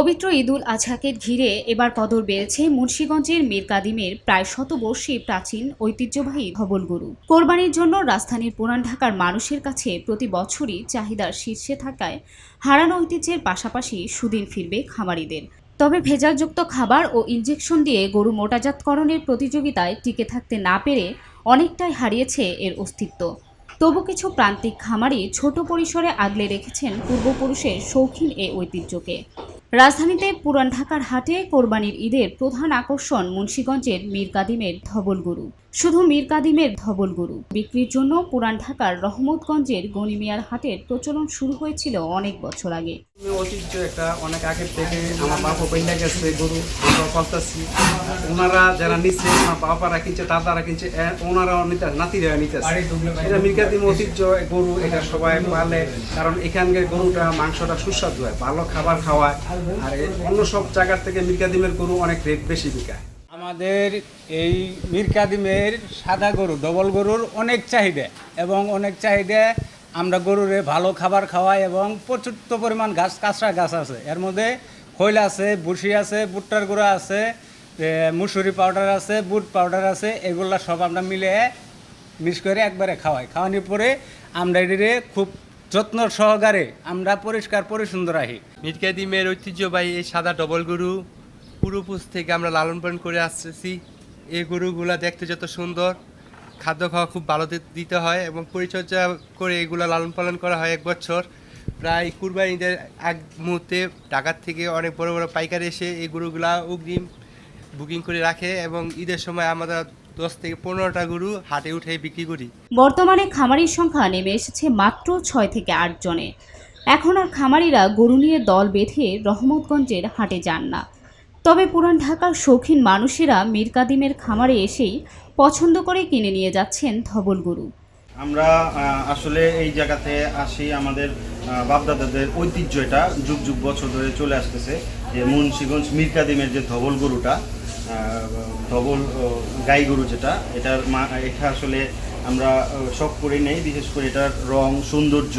পবিত্র ঈদুল আজহাকে ঘিরে এবার কদর বেড়েছে মুন্সীগঞ্জের মীর কাদিমের প্রায় শতবর্ষী প্রাচীন ঐতিহ্যবাহী ধবলগুরু। কোরবানির জন্য রাজধানীর পুরান ঢাকার মানুষের কাছে প্রতি বছরই চাহিদার শীর্ষে থাকায় হারানো ঐতিহ্যের পাশাপাশি সুদিন ফিরবে খামারিদের। তবে ভেজালযুক্ত খাবার ও ইঞ্জেকশন দিয়ে গরু মোটাজাতকরণের প্রতিযোগিতায় টিকে থাকতে না পেরে অনেকটাই হারিয়েছে এর অস্তিত্ব। তবু কিছু প্রান্তিক খামারি ছোট পরিসরে আগলে রেখেছেন পূর্বপুরুষের শৌখিন এ ঐতিহ্যকে। রাজধানীতে পুরান ঢাকার হাটে কোরবানির ঈদের প্রধান আকর্ষণ মুন্সীগঞ্জের মীর কাদিমের ধবলগুরু শুধু মীর কাদিমের ধবল গরু। বিক্রির জন্য পুরান ঢাকার রহমতগঞ্জের গনিমিয়ার হাটের প্রচলন শুরু হয়েছিল অনেক বছর আগে। ঐতিহ্য একটা, অনেক আগের থেকে আমার বাবা পয়লা গেছে, গরু, আমরা ওনারা যারা নিচ্ছে আমার বাবারা কিনছে, দাদারা কিনছে ওনারাও নিতে, নাতিরা নিতেছে। এটা মির্কাদিম ঐতিহ্য গরু, এটা সবাই পালে। কারণ এখানকার গরুটা, মাংসটা সুস্বাদু হয়, ভালো খাবার খাওয়ায়। আর অন্য সব জায়গার থেকে মির্কাদিমের গরু অনেক রেট বেশি বিকায়। আমাদের এই মীর কাদিমের সাদা গরু, ডবল গরুর অনেক চাহিদা এবং অনেক চাহিদা আমরা গরুরে ভালো খাবার খাওয়াই এবং প্রচুর পরিমাণ গাছ কাঁচরা গাছ আছে। এর মধ্যে খৈল আছে বুসি আছে, ভুট্টার গুঁড়া আছে মুসুরি পাউডার আছে, বুট পাউডার আছে, এগুলা সব আমরা মিলে মিক্স করে একবারে খাওয়াই। খাওয়ানোর পরে আমরা এটিরে খুব যত্ন সহকারে আমরা পরিষ্কার পরিচ্ছন্ন রাখি। মিরকাদিমের ঐতিহ্যবাহী এই সাদা ডবল গরু পূর্বপুরুষ থেকে আমরা লালন পালন করে আসতেছি। এই গরুগুলা দেখতে যত সুন্দর, খাদ্য খাওয়া খুব ভালো দিতে হয় এবং পরিচর্যা করে এগুলা লালন পালন করা হয় এক বছর। প্রায় কুরবানিদের এক মুহূর্তে ঢাকার থেকে অনেক বড় বড় পাইকারি এসে এই গরুগুলা অগ্রিম বুকিং করে রাখে এবং ঈদের সময় আমরা দশ থেকে পনেরোটা গরু হাটে উঠে বিক্রি করি। বর্তমানে খামারির সংখ্যা নেমে এসেছে মাত্র ছয় থেকে আট জনে এখন আর খামারিরা গরু নিয়ে দল বেঁধে রহমতগঞ্জের হাটে যান না। তবে পুরান ঢাকার শৌখিন মানুষেরা মীর কাদিমের খামারে এসেই পছন্দ করে কিনে নিয়ে যাচ্ছেন ধবল গরু। আমরা আসলে এই জায়গাতে আসি, আমাদের বাপদাদাদের ঐতিহ্য এটা, যুগ যুগ বছর ধরে চলে আসতেছে যে মুন্সিগঞ্জ মিরকাদিমের যে ধবল গরুটা ধবল গাই গরু যেটা, এটার মা, এটা আসলে আমরা শখ করে নেই, বিশেষ করে এটার রং, সৌন্দর্য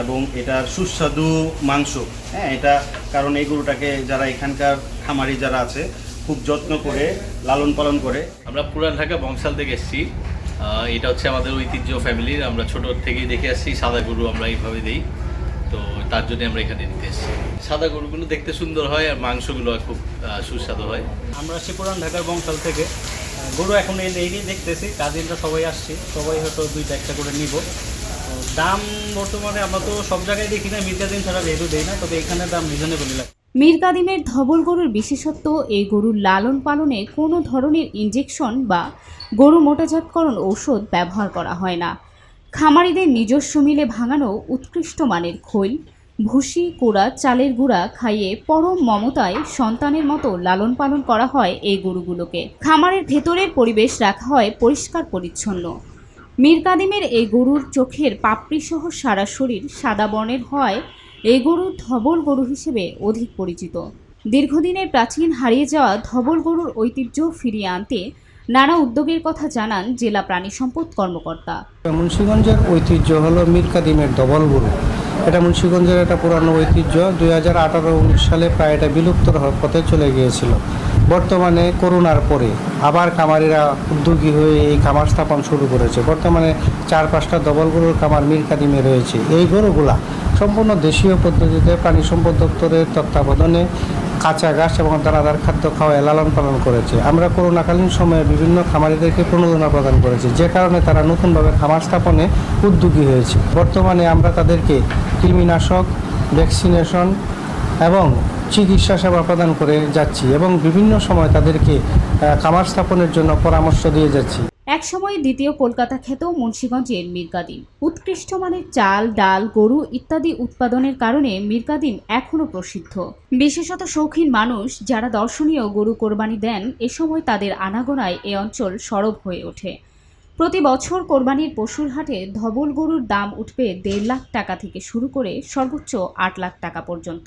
এবং এটার সুস্বাদু মাংস। হ্যাঁ এটা কারণ এই গরুটাকে যারা এখানকার খামারি যারা আছে খুব যত্ন করে লালন পালন করে। আমরা পুরান ঢাকা বংশাল থেকে এসেছি। এটা হচ্ছে আমাদের ঐতিহ্য ফ্যামিলির আমরা ছোট থেকেই দেখে আসছি সাদা গরু আমরা এইভাবে দিই। তো তার জন্য আমরা এখানে নিতে এসেছি। সাদা গরুগুলো দেখতে সুন্দর হয় আর মাংসগুলো খুব সুস্বাদু হয়। আমরা আসছি পুরান ঢাকার বংশাল থেকে। গরু এখন এই নিয়ে দেখতেছি কাজিনরা সবাই আসছি। সবাই হয়তো দুইটা একটা করে নিব। দাম বর্তমানে আমরা তো সব জায়গায় দেখি না, মির্জা দিন ছাড়া রেডু দেই না, তবে এখানে দাম রিজনেবলই লাগে। মিরকাদিমের ধবল গরুর বিশেষত্ব, এই গরুর লালন পালনে কোনো ধরনের ইঞ্জেকশন বা গরু মোটাজাতকরণ ঔষধ ব্যবহার করা হয় না। খামারিদের নিজস্ব মিলে ভাঙানো উৎকৃষ্ট মানের খৈল, ভুসি, কুড়া, চালের গুঁড়া খাইয়ে পরম মমতায় সন্তানের মতো লালন পালন করা হয় এই গরুগুলোকে। খামারের ভেতরের পরিবেশ রাখা হয় পরিষ্কার পরিচ্ছন্ন মীর কাদিমের এই গরুর চোখের পাপড়িসহ সারা শরীর সাদা বর্ণের হয়, এই গরু ধবল গরু হিসেবে অধিক পরিচিত। দীর্ঘদিনের প্রাচীন হারিয়ে যাওয়া ধবল গরুর ঐতিহ্য ফিরিয়ে আনতে নানা উদ্যোগের কথা জানান জেলা প্রাণী সম্পদ কর্মকর্তা। মুন্সীগঞ্জের ঐতিহ্য হলো মীর কাদিমের ধবল গরু। এটা মুন্সীগঞ্জের একটা পুরানো ঐতিহ্য। দুই হাজার উনিশ সালে প্রায় এটা বিলুপ্ত হওয়ার পথে চলে গিয়েছিল। বর্তমানে করোনার পরে আবার খামারিরা উদ্যোগী হয়ে এই খামার স্থাপন শুরু করেছে। বর্তমানে চার পাঁচটা ডবল গরুর খামার মীর কাদিমে রয়েছে। এই গরুগুলা সম্পূর্ণ দেশীয় পদ্ধতিতে প্রাণী সম্পদ দপ্তরের তত্ত্বাবধানে কাঁচা ঘাস এবং দানাদার খাদ্য খাওয়ায় লালন পালন করেছে। আমরা করোনাকালীন সময়ে বিভিন্ন খামারিদেরকে প্রণোদনা প্রদান করেছি। যে কারণে তারা নতুনভাবে খামার স্থাপনে উদ্যোগী হয়েছে। বর্তমানে আমরা তাদেরকে কৃমিনাশক, ভ্যাকসিনেশন এবং চিকিৎসা সেবা প্রদান করে যাচ্ছি এবং বিভিন্ন সময় তাদেরকে খামার স্থাপনের জন্য পরামর্শ দিয়ে যাচ্ছি। একসময় দ্বিতীয় কলকাতা খ্যাত মুন্সীগঞ্জের মিরকাদিম। উৎকৃষ্ট মানের চাল, ডাল, গরু ইত্যাদি উৎপাদনের কারণে মিরকাদিম এখনও প্রসিদ্ধ। বিশেষত শৌখিন মানুষ যারা দর্শনীয় গরু কোরবানি দেন, এ সময় তাদের আনাগোনায় এ অঞ্চল সরব হয়ে ওঠে। প্রতি বছর কোরবানির পশুর হাটে ধবল গরুর দাম উঠবে দেড় লাখ টাকা থেকে শুরু করে সর্বোচ্চ আট লাখ টাকা পর্যন্ত।